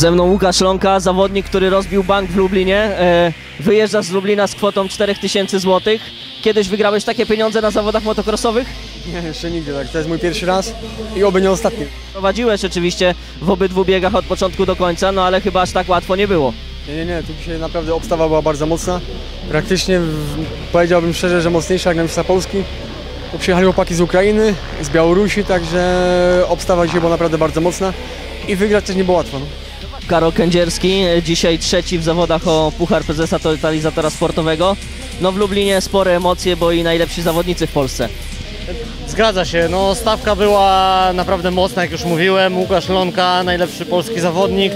Ze mną Łukasz Lonka, zawodnik, który rozbił bank w Lublinie. E, Wyjeżdżasz z Lublina z kwotą 4000 zł. Kiedyś wygrałeś takie pieniądze na zawodach motocrossowych? Nie, jeszcze nigdy tak. To jest mój pierwszy raz i oby nie ostatni. Prowadziłeś oczywiście w obydwu biegach od początku do końca, no ale chyba aż tak łatwo nie było. Nie, nie, nie. Tu dzisiaj naprawdę obstawa była bardzo mocna. Praktycznie powiedziałbym szczerze, że mocniejsza jak na Mistrza Polski. Tu przyjechali chłopaki z Ukrainy, z Białorusi, także obstawa dzisiaj była naprawdę bardzo mocna. I wygrać też nie było łatwo. No. Karol Kędzierski, dzisiaj trzeci w zawodach o Puchar Prezesa Totalizatora Sportowego. No w Lublinie spore emocje, bo i najlepsi zawodnicy w Polsce. Zgadza się, no stawka była naprawdę mocna, jak już mówiłem. Łukasz Lonka, najlepszy polski zawodnik.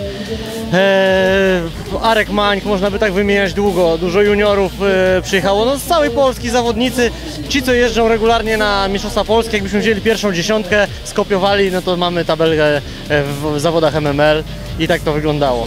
Eee, Arek Mańk, można by tak wymieniać długo. Dużo juniorów e, przyjechało. No z całej Polski zawodnicy, ci co jeżdżą regularnie na Mistrzostwa Polskie, jakbyśmy wzięli pierwszą dziesiątkę, skopiowali, no to mamy tabelkę e, w zawodach MML i tak to wyglądało.